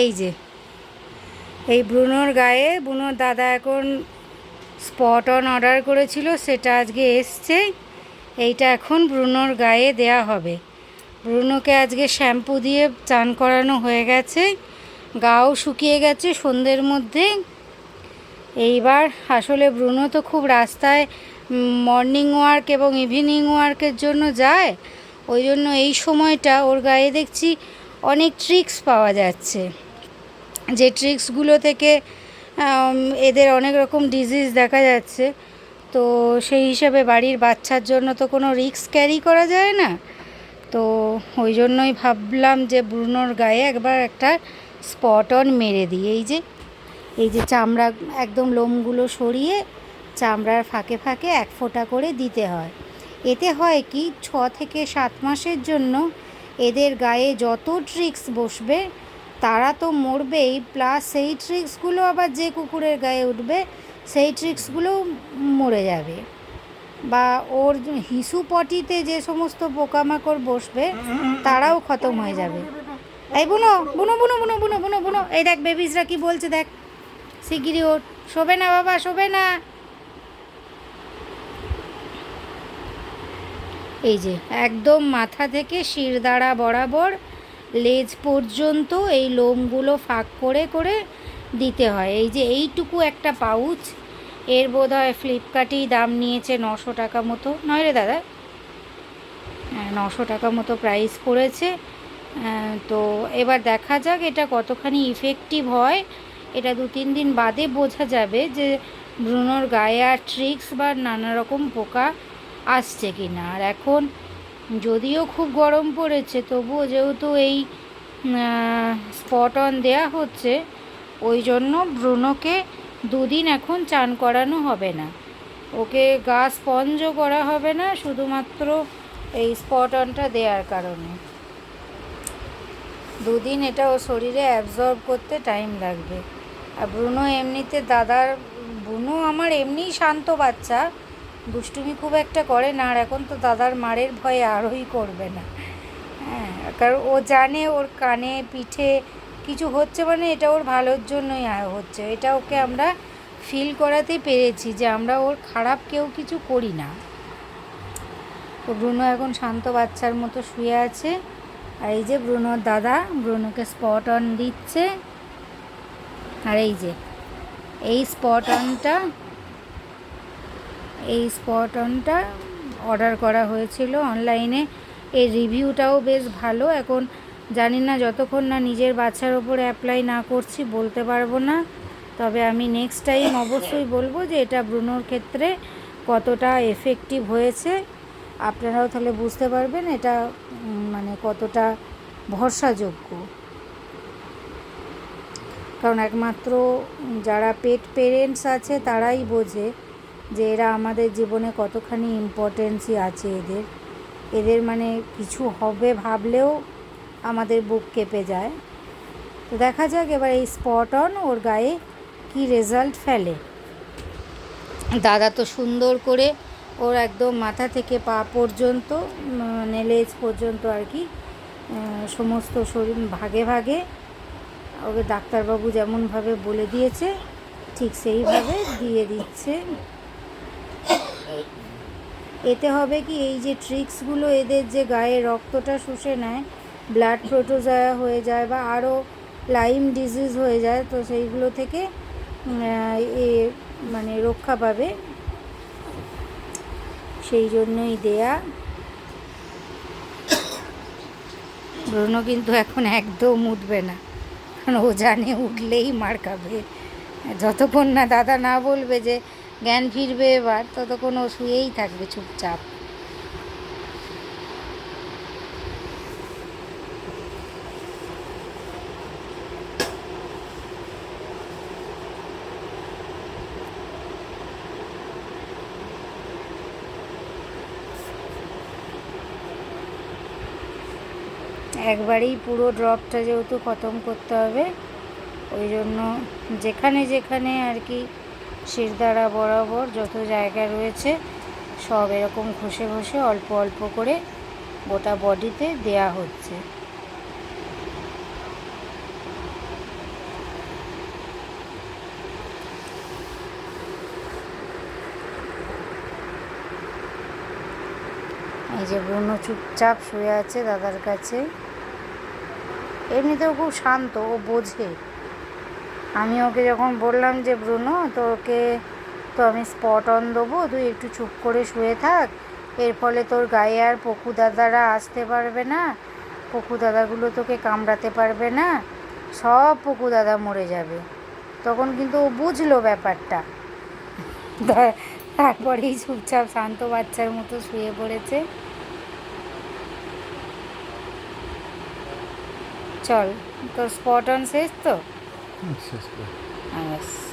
এই যে, এই ব্রুনোর গায়ে ব্রুনোর দাদা এখন স্পট অন অর্ডার করেছিল, সেটা আজকে এসছে। এইটা এখন ব্রুনোর গায়ে দেয়া হবে। ব্রুনোকে আজকে শ্যাম্পু দিয়ে চান করানো হয়ে গেছে। গাও শুকিয়ে গেছে সন্ধ্যের মধ্যে। এইবার আসলে ব্রুনো তো খুব রাস্তায় মর্নিং ওয়ার্ক এবং ইভিনিং ওয়ার্কের জন্য যায়। ওই জন্য এই সময়টা ওর গায়ে দেখছি অনেক ট্রিক্স পাওয়া যাচ্ছে। যে ট্রিক্সগুলো থেকে এদের অনেক রকম ডিজিজ দেখা যাচ্ছে। তো সেই হিসাবে বাড়ির বাচ্চার জন্য তো কোনো রিক্স ক্যারি করা যায় না। তো ওই জন্যই ভাবলাম যে ব্রুনোর গায়ে একবার একটা স্পট অন মেরে দিই। এই যে এই যে চামড়া, একদম লোমগুলো সরিয়ে চামড়ার ফাঁকে ফাঁকে এক ফোঁটা করে দিতে হয়। এতে হয় কি, ছ থেকে সাত মাসের জন্য এদের গায়ে যত ট্রিক্স বসবে, তারা তো মরবেই প্লাস সেই ট্রিক্সগুলো আবার যে কুকুরের গায়ে উঠবে, সেই ট্রিক্সগুলোও মরে যাবে। বা ওর হিসু পটিতে যে সমস্ত পোকামাকড় বসবে, তারাও খতম হয়ে যাবে। এই বুনো বুনো বুনো বুনো বুনো বুনো বুনো। এই দেখ বেবিজরা কি বলছে দেখ। শিগগিরই ওর শোবে না বাবা, শোবে না। এই যে একদম মাথা থেকে শিরদাঁড়া বরাবর লেজ পর্যন্ত এই লোমগুলো ফাঁক করে করে দিতে হয়। এই যে এইটুকু একটা পাউচ এর বোধ হয় ফ্লিপকার্টেই দাম নিয়েছে নশো টাকা মতো। নয় রে দাদা? হ্যাঁ নশো টাকা মতো প্রাইস পড়েছে। আহ, তো এবার দেখা যাক এটা কতখানি ইফেক্টিভ হয়। এটা দু তিন দিন বাদে বোঝা যাবে যে ব্রুনোর গায়ে আর ট্রিক্স বা নানা রকম পোকা আসছে কি না আর এখন যদিও খুব গরম পড়েছে, তবুও যেহেতু এই স্পট অন দেয়া হচ্ছে, ওই জন্য ব্রুনোকে দুদিন এখন চান করানো হবে না। ওকে গা স্পঞ্জও করা হবে না, শুধুমাত্র এই স্পট অনটা দেওয়ার কারণে। দুদিন এটা ওর শরীরে অ্যাবজর্ব করতে টাইম লাগবে। আর ব্রুনো এমনিতে দাদার, ব্রুনো আমার এমনিই শান্ত বাচ্চা। দুষ্টুমি খুব একটা করে না আর এখন তো দাদার মারের ভয়ে আরোই করবে না। হ্যাঁ কারণ ও জানে ওর কানে, পিঠে কিছু হচ্ছে মানে এটা ওর ভালোর জন্যই হচ্ছে। এটা ওকে আমরা ফিল করাতে পেরেছি যে আমরা ওর খারাপ কেউ কিছু করি না। তো ব্রুনো এখন শান্ত বাচ্চার মতো শুয়ে আছে। আর এই যে ব্রুনোর দাদা, ব্রুনোকে স্পট অন দিচ্ছে। আর এই যে, এই স্পট অনটা এই স্পট অনটা অর্ডার করা হয়েছিল অনলাইনে এর রিভিউটাও বেশ ভালো। এখন জানি না যতক্ষণ না নিজের বাচ্চার ওপর অ্যাপ্লাই না করছি, বলতে পারব না। তবে আমি নেক্সট টাইম অবশ্যই বলব যে এটা ব্রুনোর ক্ষেত্রে কতটা এফেক্টিভ হয়েছে। আপনারাও তাহলে বুঝতে পারবেন এটা মানে কতটা ভরসাযোগ্য। কারণ একমাত্র যারা পেট পেরেন্টস আছে তারাই বোঝে। যে এরা আমাদের জীবনে কতখানি ইম্পর্টেন্সই আছে এদের। এদের মানে কিছু হবে ভাবলেও আমাদের বুক কেঁপে যায়। তো দেখা যাক এবার এই স্পট অন ওর গায়ে কি রেজাল্ট ফেলে। দাদা তো সুন্দর করে ওর একদম মাথা থেকে পা পর্যন্ত মানে লেজ পর্যন্ত আর কি সমস্ত শরীর ভাগে ভাগে ওকে ডাক্তারবাবু যেমনভাবে বলে দিয়েছে, ঠিক সেইভাবে দিয়ে দিচ্ছে। এতে হবে কি, এই যে ট্রিক্সগুলো এদের যে গায়ে রক্তটা শুষে নেয়, ব্লাড প্রোটোজয়া হয়ে যায় বা আরও লাইম ডিজিজ হয়ে যায়, তো সেইগুলো থেকে এ মানে রক্ষা পাবে। সেই জন্যই দেয়া। ব্রণ কিন্তু এখন একদম উঠবে না। কারণ ও জানে উঠলেই মার খাবে। যতক্ষণ না দাদা না বলবে যে জ্ঞান ফিরবে এবার, ততক্ষণ ও শুয়েই থাকবে চুপচাপ। একবারেই পুরো ড্রপটা যেহেতু খতম করতে হবে, ওই জন্য যেখানে যেখানে আর কি শিরদাঁড়া বরাবর যত জায়গা রয়েছে, সব এরকম ঘষে ঘষে অল্প অল্প করে গোটা বডিতে দেয়া হচ্ছে। এই যে ব্রুনো চুপচাপ শুয়ে আছে দাদার কাছে। এমনিতেও খুব শান্ত, ও বোঝে। আমি ওকে যখন বললাম যে, ব্রুনো, তোকে তো আমি স্পট অন দেবো, তুই একটু চুপ করে শুয়ে থাক। এর ফলে তোর গায়ে আর পকু দাদারা আসতে পারবে না, পকু দাদাগুলো তোকে কামড়াতে পারবে না, সব পকু দাদা মরে যাবে। তখন কিন্তু ও বুঝলো ব্যাপারটা। তারপরেই চুপচাপ শান্ত বাচ্চার মতো শুয়ে পড়েছে। চল, তোর স্পট অন শেষ তো? শেষ করে ব্যাস